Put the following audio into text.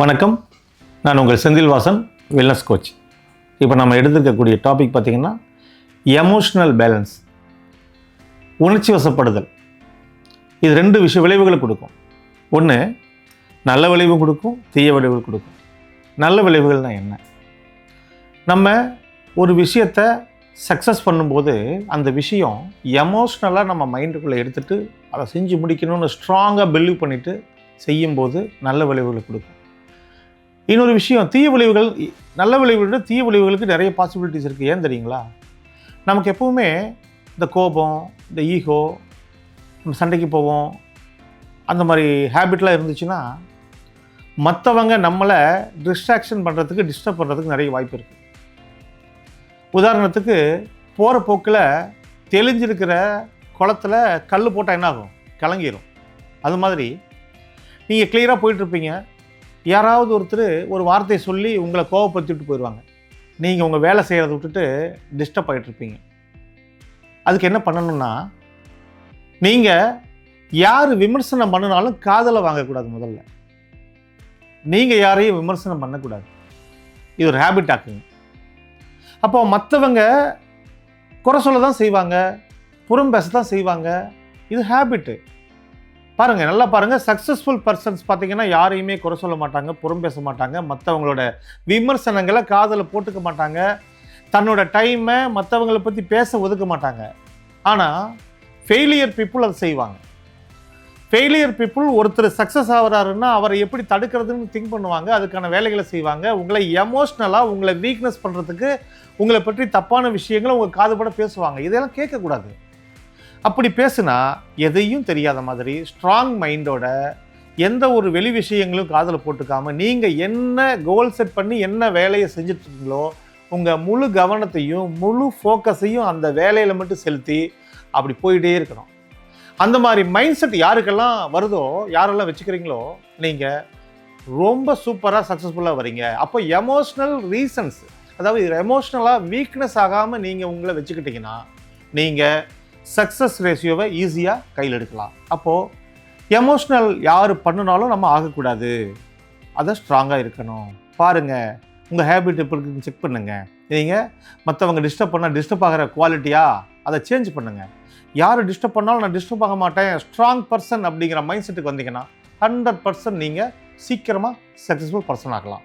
வணக்கம். நான் உங்கள் செந்தில் வாசன் வெல்னஸ் கோச் இப்போ நம்ம எடுத்துக்கக்கூடிய டாபிக் பார்த்திங்கன்னா எமோஷ்னல் பேலன்ஸ் உணர்ச்சி வசப்படுதல். இது ரெண்டு விஷய விளைவுகளை கொடுக்கும். ஒன்று நல்ல விளைவு கொடுக்கும் தீய விளைவுகள் கொடுக்கும். நல்ல விளைவுகள்னால் என்ன? நம்ம ஒரு விஷயத்தை சக்ஸஸ் பண்ணும்போது அந்த விஷயம் எமோஷ்னலாக நம்ம மைண்டுக்குள்ளே எடுத்துகிட்டு அதை செஞ்சு முடிக்கணும்னு ஸ்ட்ராங்காக பிலீவ் பண்ணிவிட்டு செய்யும்போது நல்ல விளைவுகளை கொடுக்கும். இன்னொரு விஷயம் தீய விளைவுகள் நல்ல விளைவுகளை விட தீய விளைவுகளுக்கு நிறைய பாசிபிலிட்டிஸ் இருக்குது ஏன் தெரியுங்களா? நமக்கு எப்போவுமே இந்த கோபம் இந்த ஈகோ நம்ம சண்டைக்கு போவோம் அந்த மாதிரி ஹேபிட்லாம் இருந்துச்சுன்னா மற்றவங்க நம்மளை டிஸ்ட்ராக்ஷன் பண்ணுறதுக்கு டிஸ்டர்ப் பண்ணுறதுக்கு நிறைய வாய்ப்பு இருக்குது உதாரணத்துக்கு போகிற போக்கில் தெளிஞ்சிருக்கிற குளத்துல கல் போட்டால் என்ன ஆகும் கலங்கிரும். அது மாதிரி நீங்கள் கிளியராக போயிட்டுருப்பீங்க யாராவது ஒருத்தர் ஒரு வார்த்தையை சொல்லி உங்களை கோவப்படுத்திட்டு போயிடுவாங்க நீங்கள் உங்கள் வேலை செய்கிறத விட்டுட்டு டிஸ்டர்ப் ஆகிட்டுருப்பீங்க அதுக்கு என்ன பண்ணணும்னா நீங்கள் யார் விமர்சனம் பண்ணினாலும் காதலை வாங்கக்கூடாது முதல்ல. நீங்கள் யாரையும் விமர்சனம் பண்ணக்கூடாது. இது ஒரு ஹேபிட் ஆக்குங்க. அப்போ மற்றவங்க குறை சொல்ல தான் செய்வாங்க புறம் பேச தான் செய்வாங்க. இது ஹேபிட்டு பாருங்கள் நல்லா பாருங்கள் சக்ஸஸ்ஃபுல் பர்சன்ஸ் பார்த்தீங்கன்னா யாரையுமே குறை சொல்ல மாட்டாங்க புறம் பேச மாட்டாங்க. மற்றவங்களோட விமர்சனங்களை காதில் போட்டுக்க மாட்டாங்க. தன்னோட டைமை மற்றவங்களை பற்றி பேச ஒதுக்க மாட்டாங்க. ஆனால் ஃபெயிலியர் பீப்புள் அதை செய்வாங்க. ஃபெயிலியர் பீப்புள் ஒருத்தர் சக்ஸஸ் ஆகிறாருன்னா அவரை எப்படி தடுக்கிறதுன்னு திங்க் பண்ணுவாங்க. அதுக்கான வேலைகளை செய்வாங்க. உங்களை எமோஷ்னலாக உங்களை வீக்னஸ் பண்ணுறதுக்கு உங்களை பற்றி தப்பான விஷயங்களை உங்கள் காதுபட பேசுவாங்க. இதெல்லாம் கேட்கக்கூடாது. அப்படி பேசுனா எதையும் தெரியாத மாதிரி ஸ்ட்ராங் மைண்டோட எந்த ஒரு வெளி விஷயங்களும் காதில் போட்டுக்காம நீங்கள் என்ன கோல் செட் பண்ணி என்ன வேலையை செஞ்சிட்ருக்கீங்களோ உங்கள் முழு கவனத்தையும் முழு ஃபோக்கஸையும் அந்த வேலையில் மட்டும் செலுத்தி அப்படி போயிட்டே இருக்கணும். அந்த மாதிரி மைண்ட் செட் யாருக்கெல்லாம் வருதோ யாரெல்லாம் வச்சுக்கிறீங்களோ நீங்கள் ரொம்ப சூப்பராக சக்ஸஸ்ஃபுல்லாக வரீங்க அப்போ எமோஷ்னல் ரீசன்ஸ் அதாவது எமோஷ்னலாக வீக்னஸ் ஆகாமல் நீங்கள் உங்களை வச்சுக்கிட்டிங்கன்னா நீங்கள் சக்ஸஸ் ரேஷியோவை ஈஸியாக கையில் எடுக்கலாம். அப்போது எமோஷ்னல் யார் பண்ணினாலும் நம்ம ஆகக்கூடாது. அதை ஸ்ட்ராங்காக இருக்கணும். பாருங்கள் உங்கள் ஹேபிட் எப்படி இருக்குன்னு செக் பண்ணுங்கள் நீங்கள் மற்றவங்க டிஸ்டர்ப் பண்ணால் டிஸ்டர்ப் ஆகிற குவாலிட்டியாக அதை சேஞ்ச் பண்ணுங்கள் யார் டிஸ்டர்ப் பண்ணாலும் நான் டிஸ்டர்ப் ஆக மாட்டேன். ஸ்ட்ராங் பர்சன் அப்படிங்கிற மைண்ட் செட்டுக்கு வந்தீங்கன்னா ஹண்ட்ரட் பர்சன்ட் நீங்கள் சீக்கிரமாக சக்ஸஸ்ஃபுல் பர்சன் ஆகலாம்.